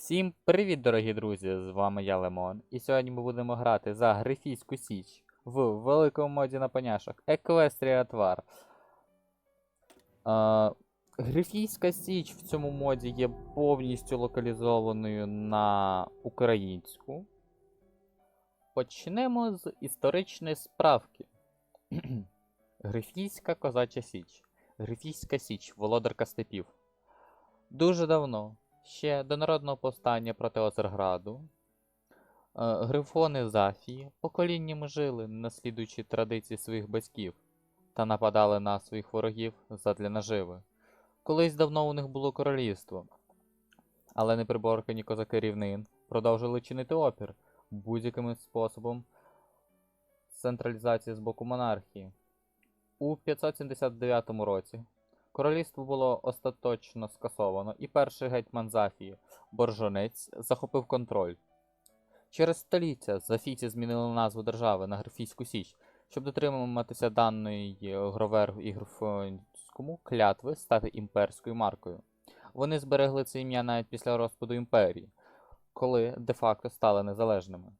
Всім привіт, дорогі друзі! З вами я Лемон. І сьогодні ми будемо грати за Грифійську Січ в великому моді на поняшах Еквестрія Твар. Е, Грифійська Січ в цьому моді є повністю локалізованою на українську. Почнемо з історичної справки. Грифійська козача Січ. Грифійська Січ, володарка степів. Дуже давно, ще до народного повстання проти Озерграду, е, грифони Зафії поколіннями жили, наслідуючи традиції своїх батьків, та нападали на своїх ворогів задля наживи. Колись давно у них було королівство, але неприборкані козаки рівнин продовжили чинити опір будь-яким способом централізації з боку монархії. У 579 році Королівство було остаточно скасовано, і перший гетьман Зафії, Боржонець, захопив контроль. Через століття Зафійці змінили назву держави на Грифійську Січ, щоб дотримуватися даної Гровергу і Грифонському клятви стати імперською маркою. Вони зберегли це ім'я навіть після розпаду імперії, коли де-факто стали незалежними.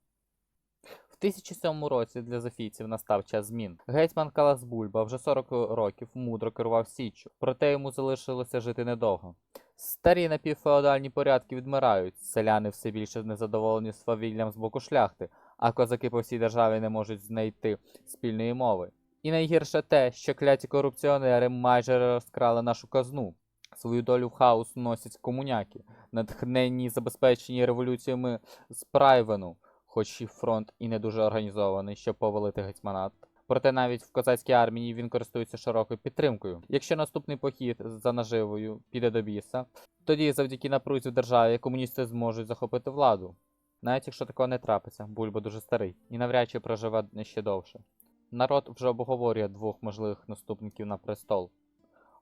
В 1007 році для зафійців настав час змін. Гетьман Калас Бульба вже 40 років мудро керував Січчю, проте йому залишилося жити недовго. Старі напівфеодальні порядки відмирають, селяни все більше незадоволені свавіллям з боку шляхти, а козаки по всій державі не можуть знайти спільної мови. І найгірше те, що кляті корупціонери майже розкрали нашу казну. Свою долю в хаос носять комуняки, натхненні забезпечені революціями з Прайвену хоч і фронт і не дуже організований, щоб повалити гетьманат. Проте навіть в козацькій армії він користується широкою підтримкою. Якщо наступний похід за наживою піде до біса, тоді завдяки напрузі в державі комуністи зможуть захопити владу. Навіть якщо такого не трапиться, Бульба дуже старий і навряд чи проживе ще довше. Народ вже обговорює двох можливих наступників на престол: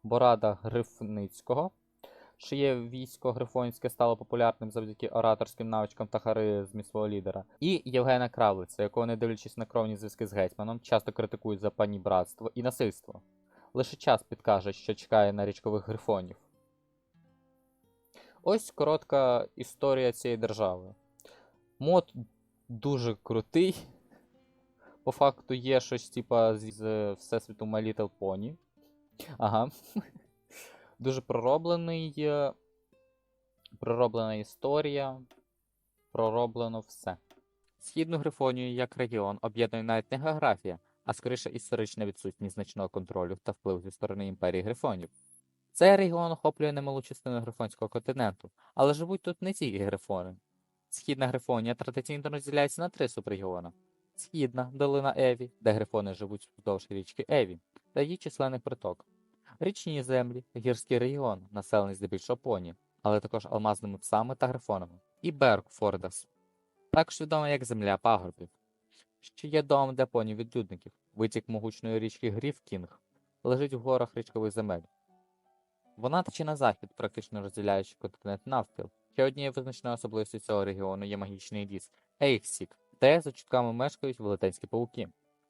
Борада Грифницького чиє військо Грифонське стало популярним завдяки ораторським навичкам та харизмі свого лідера, і Євгена Кравлиця, якого, не дивлячись на кровні зв'язки з гетьманом, часто критикують за панібратство і насильство. Лише час підкаже, що чекає на річкових грифонів. Ось коротка історія цієї держави. Мод дуже крутий. По факту є щось, типа з, з Всесвіту My Little Pony. Ага. Дуже пророблений, е, пророблена історія, пророблено все. Східну Грифонію як регіон об'єднує навіть не географія, а скоріше історична відсутність значного контролю та впливу зі сторони імперії Грифонів. Цей регіон охоплює немалу частину Грифонського континенту, але живуть тут не тільки грифони. Східна Грифонія традиційно розділяється на три субрегіони. Східна долина Еві, де грифони живуть вздовж річки Еві, та її численних приток. Річні землі, гірський регіон, населений здебільшого поні, але також алмазними псами та грифонами, і Бергфордас, також відома як земля пагорбів, що є домом для поні відлюдників, витік могучної річки Гріф Кінг, лежить в горах річкових земель. Вона тече на захід, практично розділяючи континент навпіл. Ще однією визначною особливістю цього регіону є магічний ліс Ейхсік, де за чутками мешкають велетенські пауки.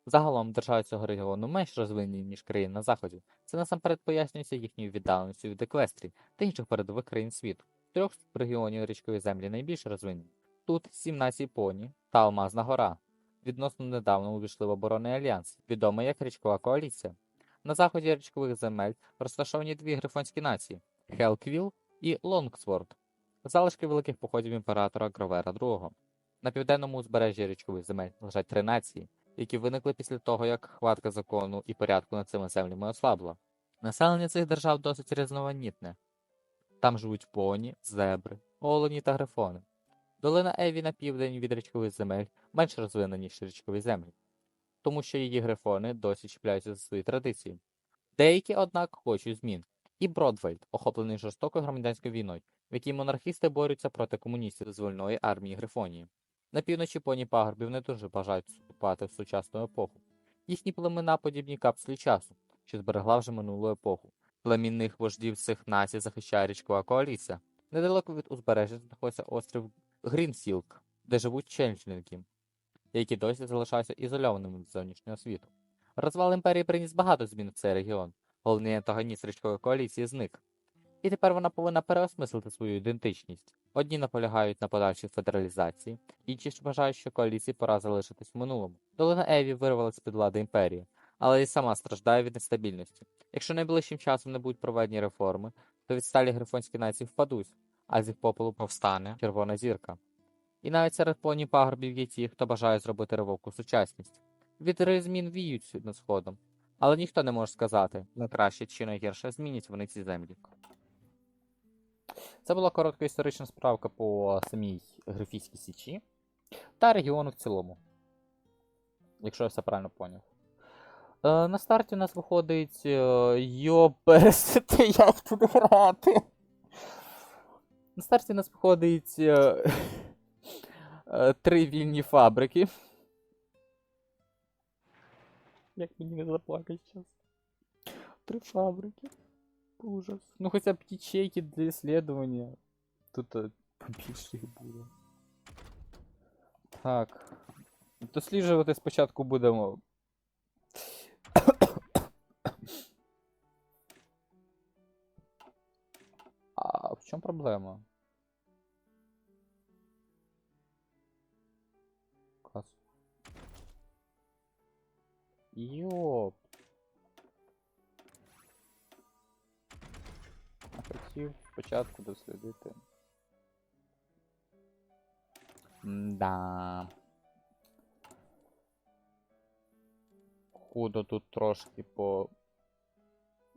Загалом держави цього регіону менш розвинені, ніж країни на заході. Це насамперед пояснюється їхньою віддаленістю від Еквестрії та інших передових країн світу. Трьох регіонів річкові землі найбільш розвинені. Тут 17 поні та Алмазна гора. Відносно недавно увійшли в оборонний альянс, відомий як річкова коаліція. На заході річкових земель розташовані дві грифонські нації Хелквіл і Лонгсворд, залишки великих походів імператора Гровера II. На південному узбережжі річкових земель лежать три нації які виникли після того, як хватка закону і порядку над цими землями ослабла. Населення цих держав досить різноманітне. Там живуть поні, зебри, олені та грифони. Долина Еві на південь від річкових земель менш розвинена, ніж річкові землі, тому що її грифони досі чіпляються за свої традиції. Деякі, однак, хочуть змін. І Бродвейт, охоплений жорстокою громадянською війною, в якій монархісти борються проти комуністів з вольної армії Грифонії. На півночі поні пагорбів не дуже бажають вступати в сучасну епоху. Їхні племена подібні капсулі часу, що зберегла вже минулу епоху. Племінних вождів цих націй захищає річкова коаліція. Недалеко від узбережжя знаходиться острів Грінсілк, де живуть ченчлінки, які досі залишаються ізольованими від зовнішнього світу. Розвал імперії приніс багато змін в цей регіон. Головний антагоніст річкової коаліції зник. І тепер вона повинна переосмислити свою ідентичність. Одні наполягають на подальшій федералізації, інші ж вважають, що коаліції пора залишитись в минулому. Долина Еві вирвалась з під влади імперії, але і сама страждає від нестабільності. Якщо найближчим часом не будуть проведені реформи, то відсталі грифонські нації впадуть, а з їх попелу повстане червона зірка. І навіть серед поні пагорбів є ті, хто бажає зробити ривок у сучасність. Вітри змін віють над сходом, але ніхто не може сказати, на краще чи на гірше змінять вони ці землі. Це була коротка історична справка по самій Грифійській Січі та регіону в цілому. Якщо я все правильно поняв. Е, на старті у нас виходить. Е, йо, пересити, як тут грати. На старті у нас виходить. Е, три вільні фабрики. Як мені не заплакати зараз. Три фабрики. Ужас. Ну хотя б ячейки для исследования. Тут е, побільше їх буде. Так. Досліджувати спочатку будемо. А в чому проблема? Спочатку дослідити. Да. Худо тут трошки по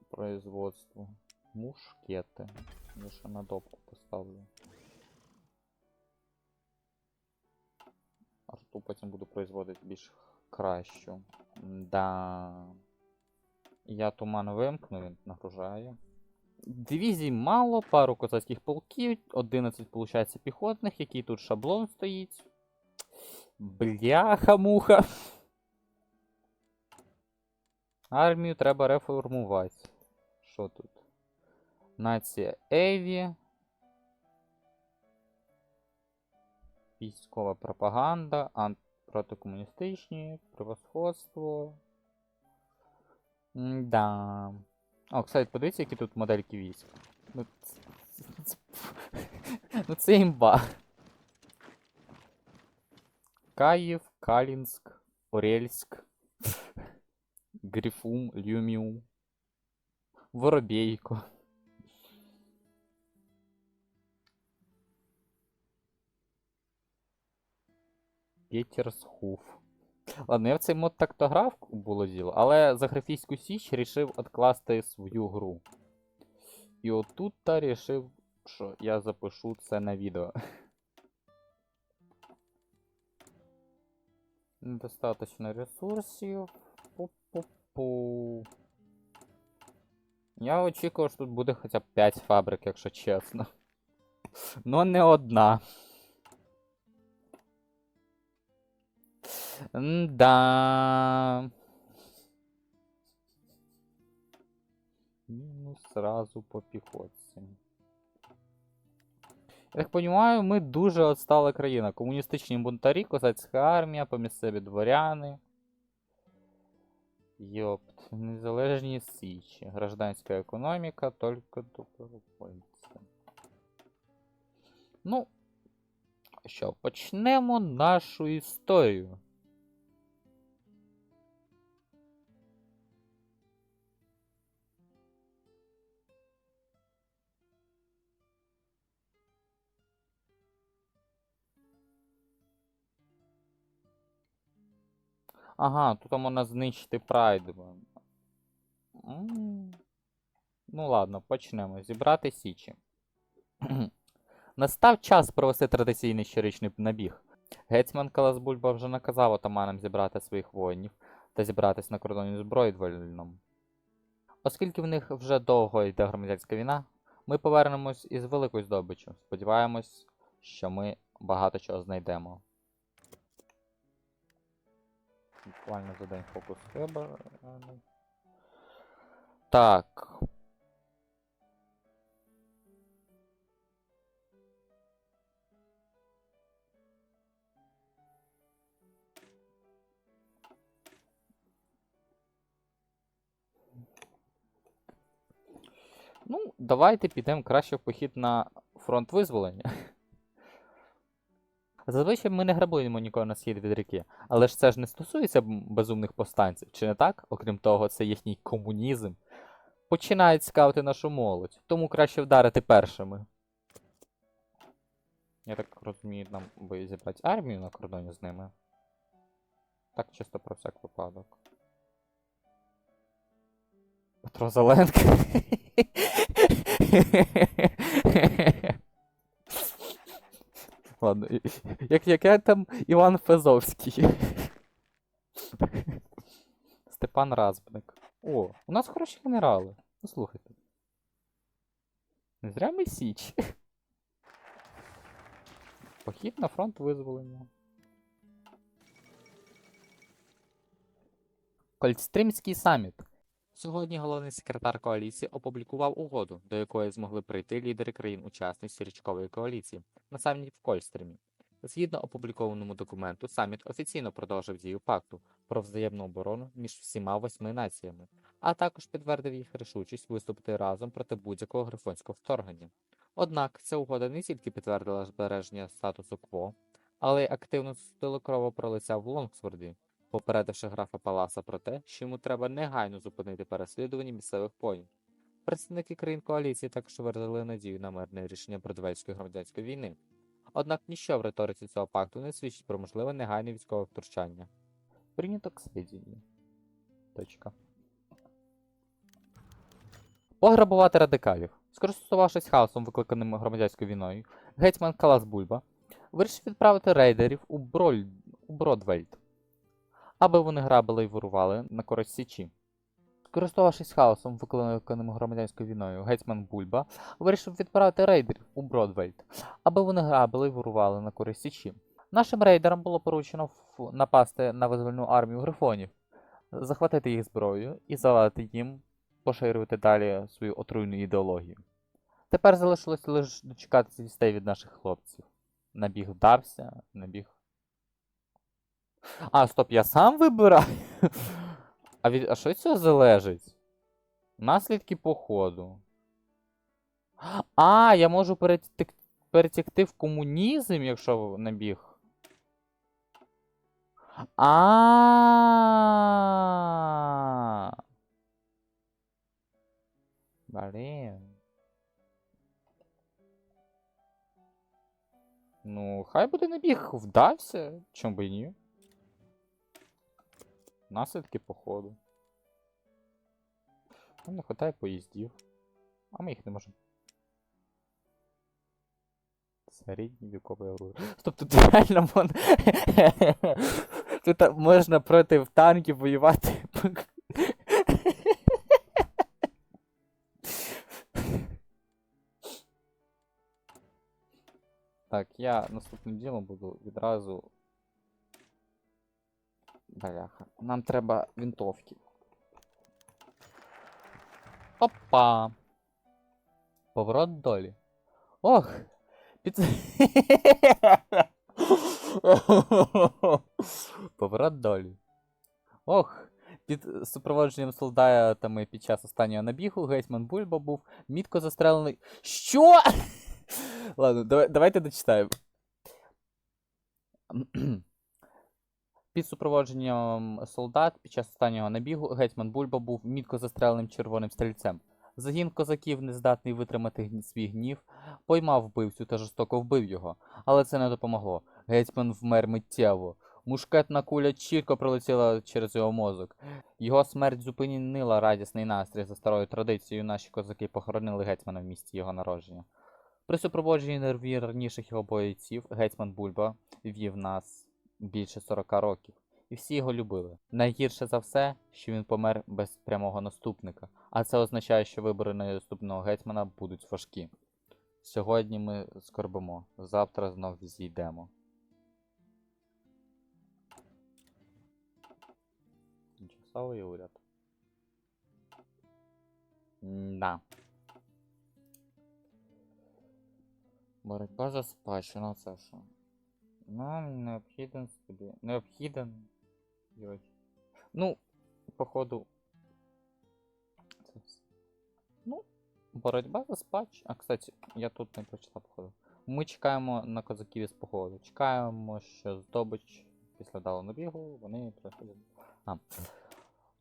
производству. Мушкети. Я ще на допку поставлю. Арту потім буду производити більш кращу. Да. Я туман вимкну, він нагружає. Дивізій мало, пару козацьких полків, 11, виходить, піхотних, який тут шаблон стоїть. Бляха-муха. Армію треба реформувати. Що тут? Нація Еві. Військова пропаганда, ан... протикомуністичні, превосходство. Да. О, кстати, подивіться, які тут модельки військ. Ну, це, ну, це імба. Каїв, Калінськ, Орельськ, Грифум, Люміу, Воробейко. Петерсхуф. Ладно, я в цей мод так то грав було діло, але за графійську січ рішив відкласти свою гру. І отут та рішив, що я запишу це на відео. Недостаточно ресурсів. Пу-пу-пу. Я очікував, що тут буде хоча б 5 фабрик, якщо чесно. Но не одна. Да. Мінус сразу по піхотці. Я так понимаю, ми дуже отстала країна. Комуністичні бунтарі, козацька армія, помісцеві дворяни. Йопт, незалежні січі. Гражданська економіка, тільки добровольці. Ну, що, почнемо нашу історію. Ага, тут можна знищити прайд. Ну ладно, почнемо. Зібрати січі. Настав час провести традиційний щорічний набіг. Гетьман Каласбульба вже наказав отаманам зібрати своїх воїнів та зібратись на кордоні з Бройдвельном. Оскільки в них вже довго йде громадянська війна, ми повернемось із великою здобиччю. Сподіваємось, що ми багато чого знайдемо. Буквально за день фокус вибраний. Так. Ну, давайте підемо краще в похід на фронт визволення. Зазвичай ми не грабуємо нікого на схід від ріки, але ж це ж не стосується безумних повстанців, чи не так? Окрім того, це їхній комунізм. Починають скаути нашу молодь, тому краще вдарити першими. Я так розумію, нам би зібрати армію на кордоні з ними. Так чисто про всяк випадок. Петро Зеленко. Ладно, як, я там Іван Фезовський. Степан Разбник. О, у нас хороші генерали. Послухайте. Не зря ми Січ. Похід на фронт визволення. Кольтстрімський саміт. Сьогодні головний секретар коаліції опублікував угоду, до якої змогли прийти лідери країн-учасниць річкової коаліції на саміті в Кольстрімі. Згідно опублікованому документу, саміт офіційно продовжив дію пакту про взаємну оборону між всіма восьми націями, а також підтвердив їх рішучість виступити разом проти будь-якого грифонського вторгнення. Однак ця угода не тільки підтвердила збереження статусу кво, але й активно засудила кровопролиття в Лонгсворді, попередивши графа Паласа про те, що йому треба негайно зупинити переслідування місцевих поїв. Представники країн коаліції також виразили надію на мирне рішення Бродвельської громадянської війни. Однак ніщо в риториці цього пакту не свідчить про можливе негайне військове втручання. Прийнято к сведению. Точка. Пограбувати радикалів. Скористувавшись хаосом, викликаним громадянською війною, гетьман Калас Бульба вирішив відправити рейдерів у, Броль... у Бродвельд, аби вони грабили і ворували на користь Січі. Скористувавшись хаосом, викликаним громадянською війною, гетьман Бульба вирішив відправити рейдерів у Бродвельд, аби вони грабили і ворували на користь Січі. Нашим рейдерам було поручено напасти на визвольну армію грифонів, захватити їх зброю і завадити їм поширювати далі свою отруйну ідеологію. Тепер залишилось лише дочекатися вістей від наших хлопців. Набіг вдався, набіг. А, стоп, я сам вибираю. А від. А що від цього залежить? Наслідки походу. А, я можу перетек... перетекти в комунізм, якщо набіг. А. Блін. Ну, хай буде набіг вдався, чому би і ні. Наслідки походу. Нам не вистачає поїздів. А ми їх не можемо. Середній віковий оружие. Стоп, тут реально мон... Тут можна проти танків воювати. Так, я наступним ділом буду відразу. Бляха. Нам треба винтовки. Опа! Поворот долі. Ох! Під... Поворот долі. Ох! Під супроводженням солдатами під час останнього набігу гетьман Бульба був мітко застрелений. Що? Ладно, давай, давайте дочитаємо. Під супроводженням солдат під час останнього набігу гетьман Бульба був мітко застреленим червоним стрільцем. Загін козаків, не здатний витримати свій гнів, поймав вбивцю та жорстоко вбив його, але це не допомогло. Гетьман вмер миттєво. Мушкетна куля чітко пролетіла через його мозок. Його смерть зупинила радісний настрій за старою традицією. Наші козаки похоронили гетьмана в місті його народження. При супроводженні найвірніших його бойців гетьман Бульба вів нас більше 40 років, і всі його любили. Найгірше за все, що він помер без прямого наступника, а це означає, що вибори на наступного гетьмана будуть важкі. Сьогодні ми скорбимо, завтра знов зійдемо. Тимчасовий уряд. Да. Боротьба за спадщину, це що? Нам необхіден собі. Необхіден. Ну, походу. Це все. Ну, Боротьба за спадщину. А, кстати, я тут не прочитав походу. Ми чекаємо на козаків із походу. Чекаємо, що здобич після вдалого набігу вони приходять. А.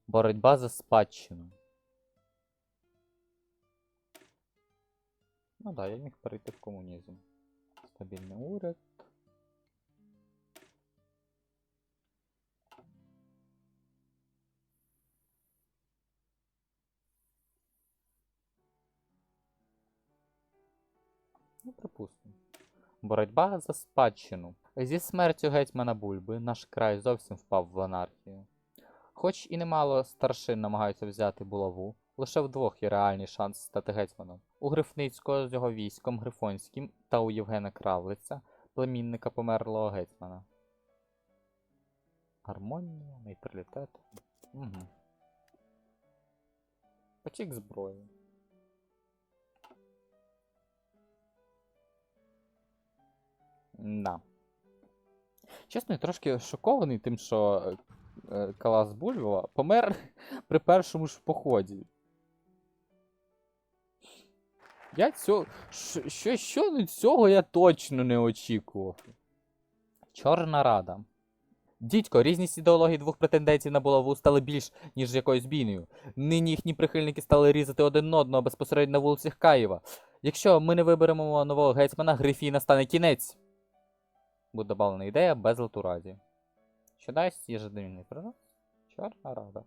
Боротьба за спадщину. Ну да, я міг перейти в комунізм. Стабільний уряд. Боротьба за спадщину. Зі смертю гетьмана Бульби наш край зовсім впав в анархію. Хоч і немало старшин намагаються взяти булаву, лише вдвох є реальний шанс стати гетьманом. У Грифницького з його військом Грифонським та у Євгена Кравлиця, племінника померлого гетьмана. Гармонія, нейтралітет. Угу. Потік зброї. Да. Чесно, я трошки шокований тим, що е, е, Калас Бульва помер при першому ж поході. Я цього. Що, що, цього я точно не очікував. Чорна рада. Дідько, різність ідеології двох претендентів на булаву стали більш, ніж якоюсь бійною. Нині їхні прихильники стали різати один одного безпосередньо на вулицях Києва. Якщо ми не виберемо нового гетьмана, Грифі настане кінець. Буде добавлена ідея без латуради. Що дасть ежедневний природ? Чорна рада.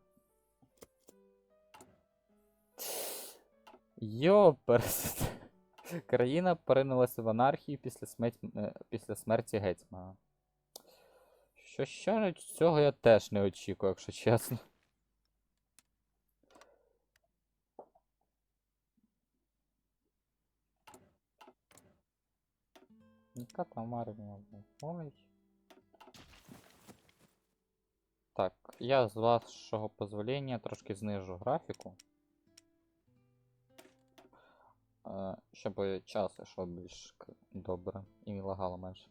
Йоперс. Країна поринулася в анархію після, смерть, е, після смерті гетьмана. Що що цього я теж не очікую, якщо чесно. Яка там армія? була? Так, я з вашого дозволення трошки знижу графіку. Е, щоб час йшов більш добре і лагало менше.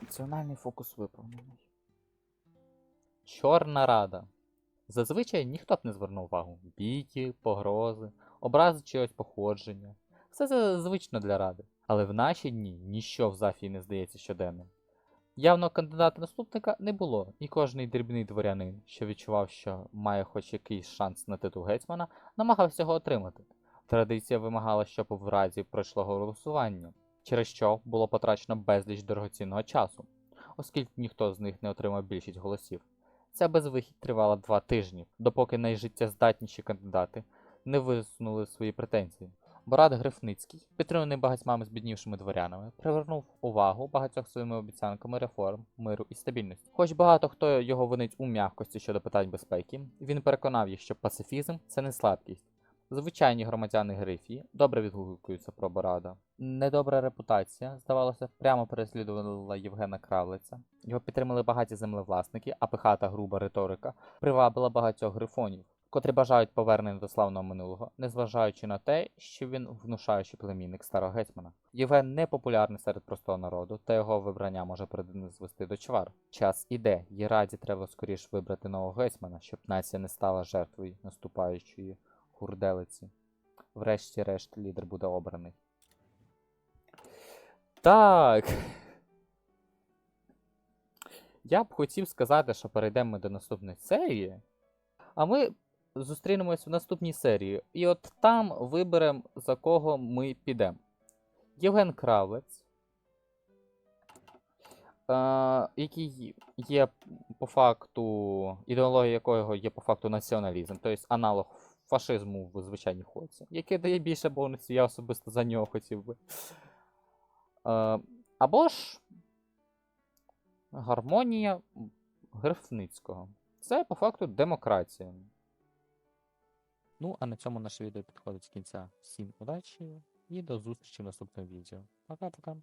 Національний фокус виповнений. Чорна рада. Зазвичай ніхто б не звернув увагу. Бійки, погрози, образи чогось походження. Все це звично для ради. Але в наші дні ніщо в Зафії не здається щоденним. Явного кандидата наступника не було, і кожний дрібний дворянин, що відчував, що має хоч якийсь шанс на титул гетьмана, намагався його отримати. Традиція вимагала, щоб в разі пройшло голосування, через що було потрачено безліч дорогоцінного часу, оскільки ніхто з них не отримав більшість голосів. Ця безвихідь тривала два тижні, допоки найжиттєздатніші кандидати не висунули свої претензії. Борат Грифницький, підтриманий багатьма збіднішими дворянами, привернув увагу багатьох своїми обіцянками реформ, миру і стабільності. Хоч багато хто його винить у м'якості щодо питань безпеки, він переконав їх, що пацифізм це не слабкість. Звичайні громадяни Грифії добре відгукуються про Борада. Недобра репутація, здавалося, прямо переслідувала Євгена Кравлиця. Його підтримали багаті землевласники, а пихата груба риторика привабила багатьох грифонів, котрі бажають повернення до славного минулого, незважаючи на те, що він внушаючий племінник старого гетьмана. Євген не популярний серед простого народу, та його вибрання може призвести до чвар. Час іде, і раді треба скоріш вибрати нового гетьмана, щоб нація не стала жертвою наступаючої хурделиці. Врешті-решт лідер буде обраний. Так. Я б хотів сказати, що перейдемо до наступної серії. А ми зустрінемось в наступній серії. І от там виберемо, за кого ми підемо. Євген Кравець, е, який є по факту, ідеологія якого є по факту націоналізм, тобто аналог фашизму в звичайній ходці, який дає більше бонусів, я особисто за нього хотів би. Е, або ж гармонія Грифницького. Це по факту демократія. Ну, а на цьому наше відео підходить з кінця. Всім удачі і до зустрічі в наступному відео. Пока-пока.